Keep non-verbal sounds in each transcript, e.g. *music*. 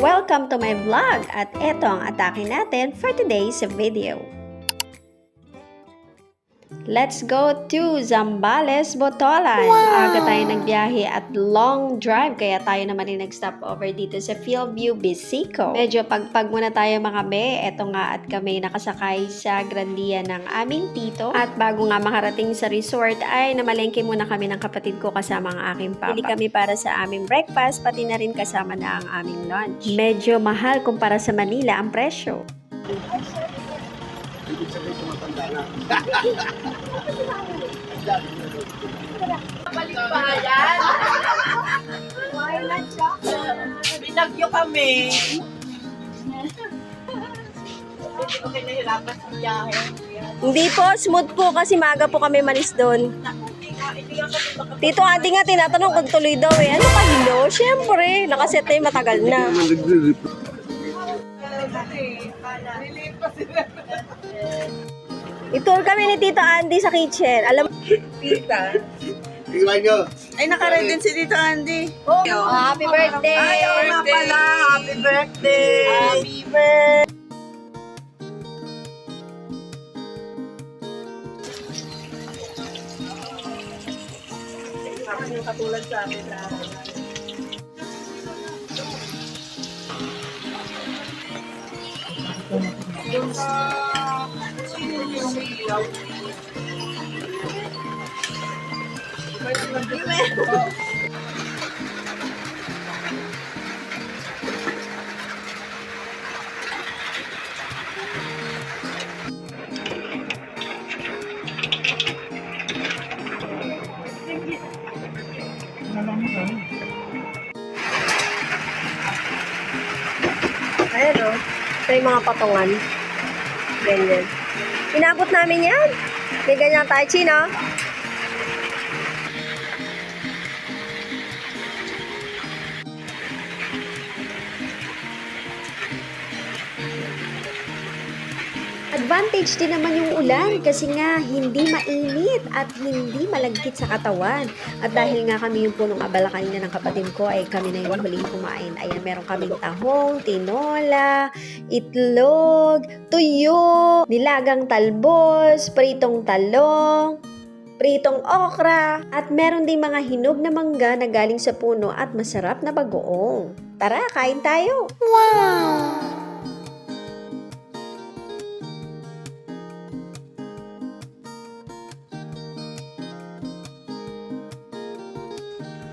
welcome to my vlog at eto ang atake natin for today's video. Let's go to Zambales, Botolan. Aga tayo nagbiyahe at long drive kaya tayo naman yung nag-stop over dito sa Fieldview, Bisico. Medyo pagpag muna tayo mga be. Eto nga at kami nakasakay sa grandiya ng aming tito. At bago nga makarating sa resort ay namalengke muna kami ng kapatid ko kasama ang aking papa. Bili kami para sa aming breakfast pati na rin kasama na ang aming lunch. Medyo mahal kumpara sa Manila ang presyo. Sabihin tumatanda na. Bayan. Binagyo kami. Hindi ko kayo sa biyahe. Hindi po, smooth po kasi maaga po kami malis doon. Tito Ate nga tinatanong kung tuloy daw eh. Ano pa hilo? Siyempre, nakaset na yung matagal na. Itour kami ni Tito Andy sa kitchen. Alam Tita. Tingnan nyo. Ay, nakared din si Tito Andy. oh, happy birthday! Ay, oo nga pala. Happy birthday. Happy birthday! Yung katulad sa amin na. Ayan o. Ito yung mga patungan. Ganyan. Inabot namin yan. May ganyan tayo, Chino. Advantage din naman yung ulan kasi nga hindi mainit at hindi malagkit sa katawan. At dahil nga kami yung punong abala kanina ng kapatid ko ay kami na yung huling kumain. Ayan, meron kaming tahong, tinola, itlog, tuyo, nilagang talbos, pritong talong, pritong okra, at meron ding mga hinog na mangga na galing sa puno at masarap na bagoong. Tara, kain tayo!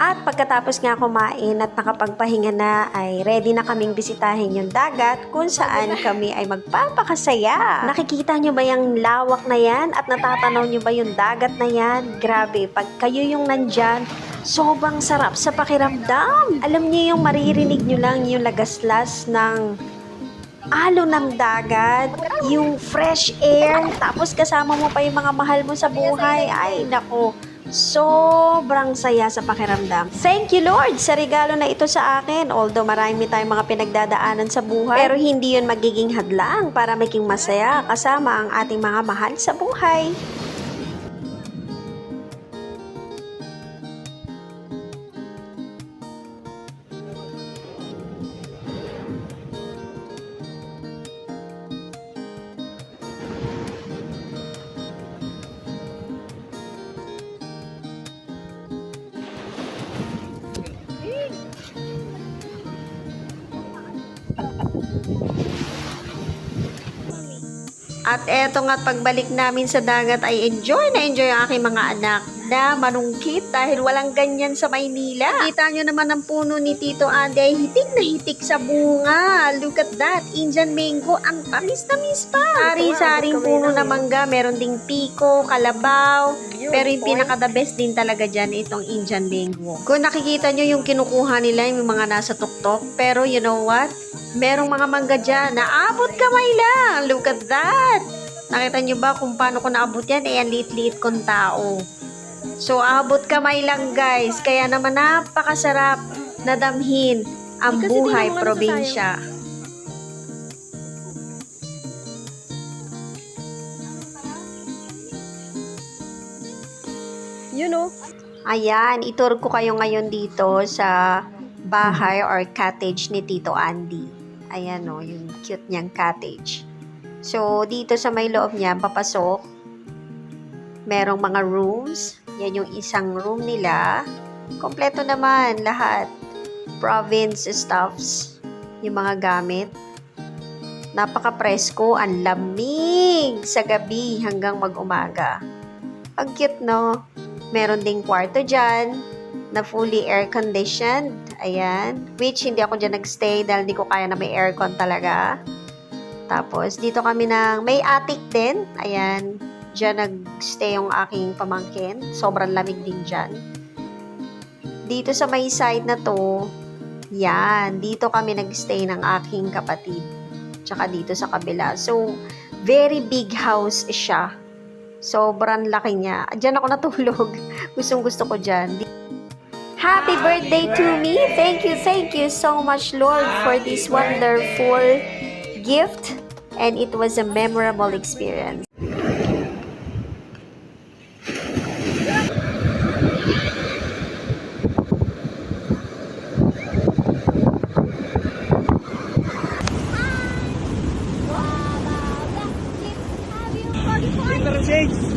At pagkatapos nga kumain at nakapagpahinga na ay ready na kaming bisitahin yung dagat kung saan kami ay magpapakasaya. Nakikita nyo ba yung lawak na yan at natatanaw nyo ba yung dagat na yan? Grabe, pag kayo yung nandyan, sobrang sarap sa pakiramdam. Alam niyo yung maririnig nyo lang yung lagaslas ng alo ng dagat, yung fresh air, tapos kasama mo pa yung mga mahal mo sa buhay. Ay, nako, sobrang saya sa pakiramdam. Thank you, Lord, sa regalo na ito sa akin. Although marami tayong mga pinagdadaanan sa buhay, pero hindi yun magiging hadlang para maging masaya kasama ang ating mga mahal sa buhay. At eto nga pagbalik namin sa dagat ay enjoy na enjoy ang aking mga anak na manungkit dahil walang ganyan sa Maynila. Kita nyo naman ang puno ni Tito ay hitik na hitik sa bunga. Look at that, Indian mango, ang tamis-tamis pa. Sari-saring puno na mangga, meron ding piko, kalabaw, pero yung pinaka-the best din talaga dyan itong Indian mango. Kung nakikita nyo yung kinukuha nila yung mga nasa tuktok, pero you know what? Merong mga mangga dyan na abot kamay lang. Look at that! Nakita nyo ba kung paano ko naabot yan? Eh, ang liit-liit kong tao. So, abot kamay lang guys. Kaya naman napakasarap na damhin ang kasi buhay probinsya. You know? Ayan, itur ko kayo ngayon dito sa bahay or cottage ni Tito Andy. Ayan o, yung cute niyang cottage. So, dito sa may loob niya, papasok, merong mga rooms. Yan yung isang room nila. Kompleto naman lahat. Province stuffs. Yung mga gamit. Napaka-presko. Ang lamig sa gabi hanggang mag-umaga. Ang cute, no? Meron ding kwarto dyan na fully air-conditioned. Ayan. Which, hindi ako dyan nagstay dahil hindi ko kaya na may aircon talaga. Tapos, dito kami ng may attic din. Ayan. Diyan nagstay yung aking pamangkin. Sobrang lamig din dyan. Dito sa may side na to, yan. Dito kami nagstay ng aking kapatid. Tsaka dito sa kabila. So, very big house siya. Sobrang laki niya. Diyan ako natulog. *laughs* Gustong gusto ko dyan. Happy birthday to me. Thank you, thank you so much, Lord, for this wonderful gift. And it was a memorable experience. presentes.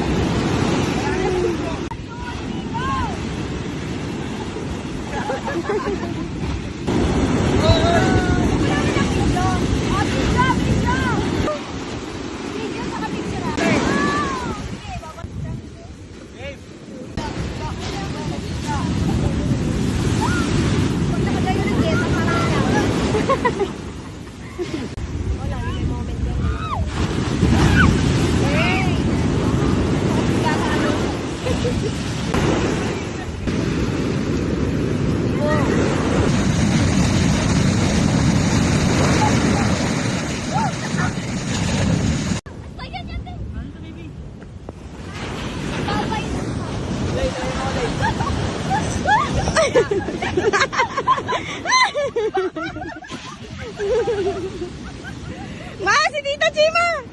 Ma, si Tita Chima!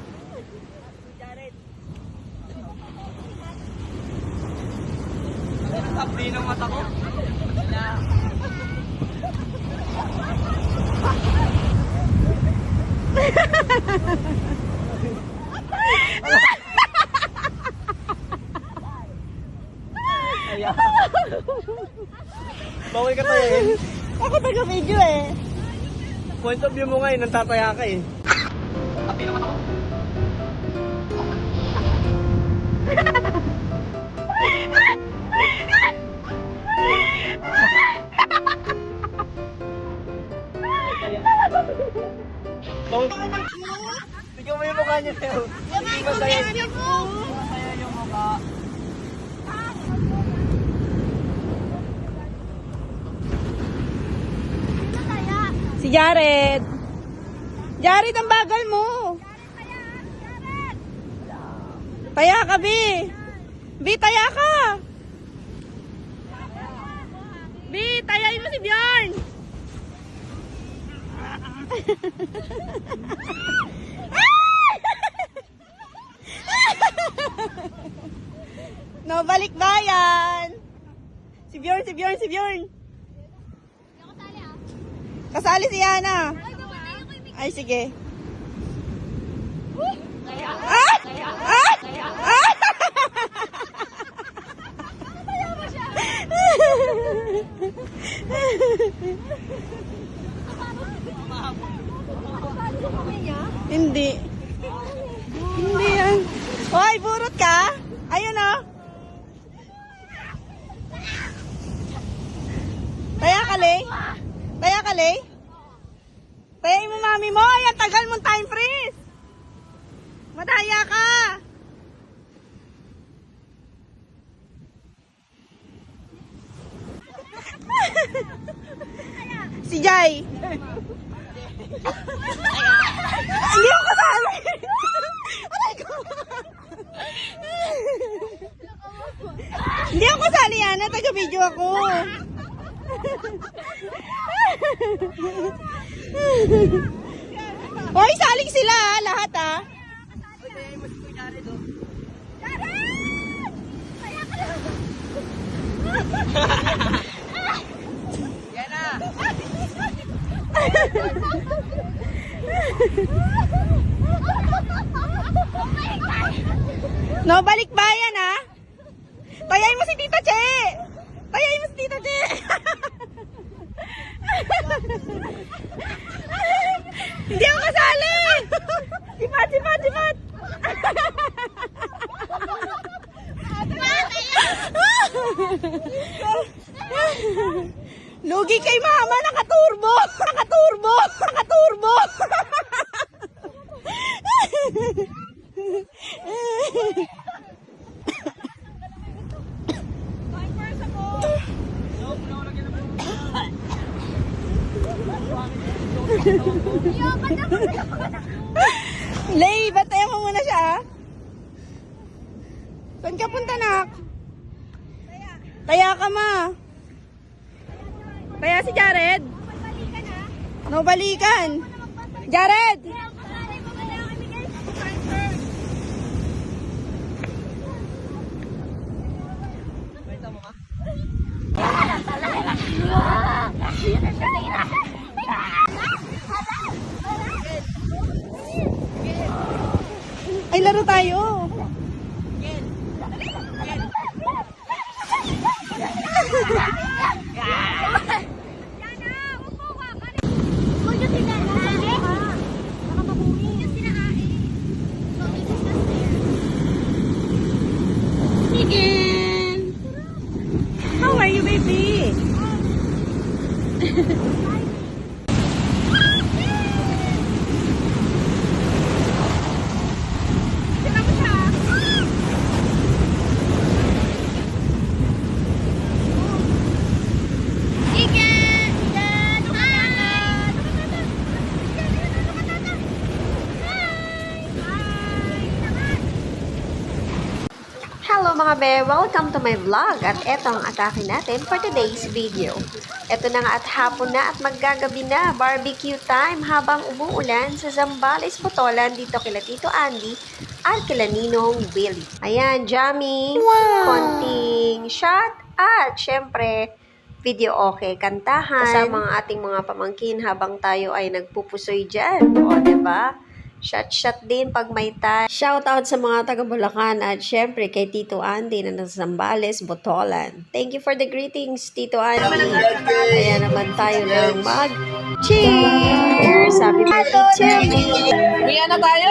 *laughs* Bawal ka tayo eh. Ako taga-video eh. Point of view mo ngayon, nantataya ka eh. Bawal Tignan mo yung mukha niya, Teo. Hindi. Masaya yung mukha. Si Jared. Jared, ang bagal mo. Taya ka, Bi. Bi, taya ka. Bi, tayain mo si Bjorn. *laughs* no, balik bayan. Si Bjorn, si Bjorn, si Bjorn. Kasali si Yana. Ay, sige. Ah! Ah! Ah! Hindi. Si Jai. Hindi ako kasali. Aray ko. Hindi ako kasali yan. Taga-video ako. Hoy, saling sila ah, lahat ah. No, balik bayan ha. Tayain mo si Tita Che. Tayain mo si Tita Che. Hindi ako kasali. Sipat, sipat, sipat. Lugi kay mama, nakaturbo. Nakaturbo. Nakaturbo. *laughs* Lay, batayan mo muna siya. ah. Saan ka punta, nak? Taya ka, ma. Taya si Jared. No, balikan. Jared! Ay, laro tayo. *laughs* Hello mga be! Welcome to my vlog at eto ang atake natin for today's video. Eto na nga at hapon na at maggagabi na barbecue time habang umuulan sa Zambales, Botolan dito kila Tito Andy at kila Ninong Willie. Ayan, jamming, konting shot at syempre video okay, kantahan. Kasama ang ating mga pamangkin habang tayo ay nagpupusoy dyan. O, ba? Shot-shot din pag may time. Shout out sa mga taga Bulacan at syempre kay Tito Andy na nasa Zambales, Botolan. Thank you for the greetings, Tito Andy. Kaya naman tayo ng mag Cheers! Happy birthday me! Uwi na tayo.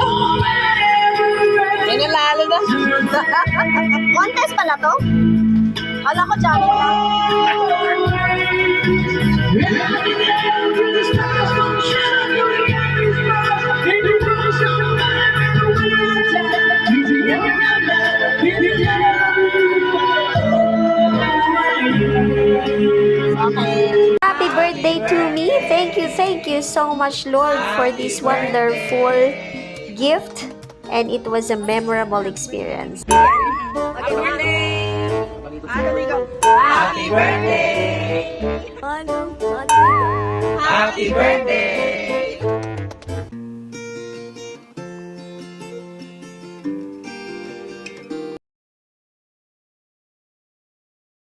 Yan ang lalo na. *laughs* Contest pala to? Kala ko challenge lang. You, so much, Lord, for this wonderful gift. And it was a memorable experience. Happy birthday! Happy birthday! Happy birthday!